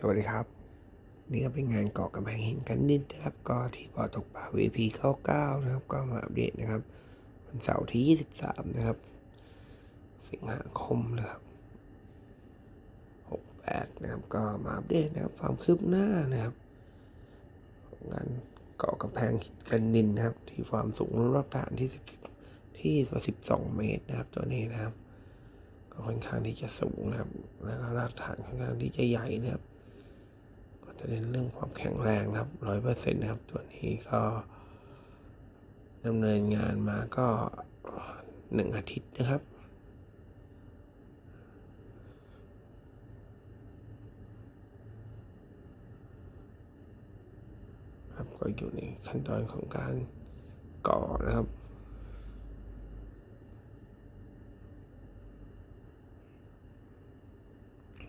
สวัสดีครับ นี่ก็เป็นงานเก่อกำแพงหินกันนิดนะครับ ก็ที่บ่อตกปลา VP 99นะครับ ก็มาอัปเดตนะครับ วันเสาร์ที่ 23 นะครับ สิงหาคมนะครับ 68 นะครับ ก็มาอัปเดตนะครับ ความคืบหน้านะครับของานก่อกำแพงกันดินนะครับ ที่ความสูงรอบฐานที่10ที่ 12 เมตรนะครับ ตัวนี้นะครับก็ค่อนข้างที่จะสูงนะครับ แล้วก็รากฐานค่อนข้างที่จะใหญ่นะครับ จะเน้นเรื่องความแข็งแรงนะครับร้อยเปอร์เซ็นต์นะครับ ตัวนี้ก็ดำเนินงานมาก็หนึ่งอาทิตย์นะครับครับก็อยู่ในขั้นตอนของการก่อนะครับ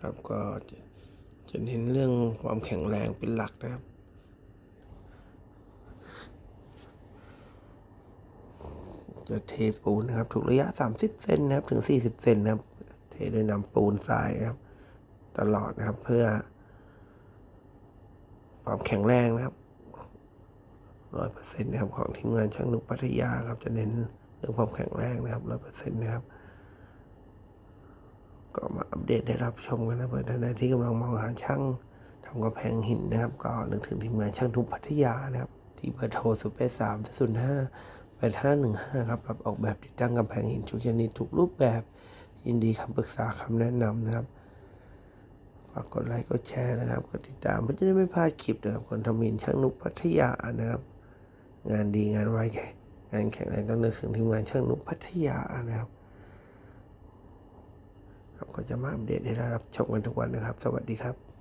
ครับก็ จะเน้นเรื่องความแข็งแรงเป็นหลักนะครับ จะเทปูนนะครับ ถูกระยะ 30 เซนนะครับ ถึง 40 เซนนะครับ เทโดยนำปูนทรายนะครับ ตลอดนะครับ เพื่อ ความแข็งแรงนะครับร้อยเปอร์เซ็นต์นะครับของทีมงานช่างนุกพัทยาครับจะเน้นเรื่องความแข็งแรงนะครับร้อยเปอร์เซ็นต์นะครับ ก็มาอัปเดตให้รับชมกันนะเพื่อนท่านใดที่กำลังมองหาช่างทำกระแพงหินนะครับ ก็นึกถึงทีมงานช่างทุกพัทยานะครับ ที่เบอร์โทร0 8 3 0 5 8 5 1 5ครับรับออกแบบติดตั้งกำแพงหินทุกชนิดทุกรูปแบบ ยินดีคำปรึกษาคำแนะนำนะครับฝากกดไลค์กดแชร์นะครับกดติดตามเพื่อจะได้ไม่พลาดคลิปนะครับคนทำหินช่างนุกพัทยานะครับ งานดีงานไวแข่งานแข็งแรงต้องนึกถึงทีมงานช่างนุกพัทยานะครับ ก็จะมาอัปเดตให้ได้รับชมกันทุกวันนะครับ สวัสดีครับ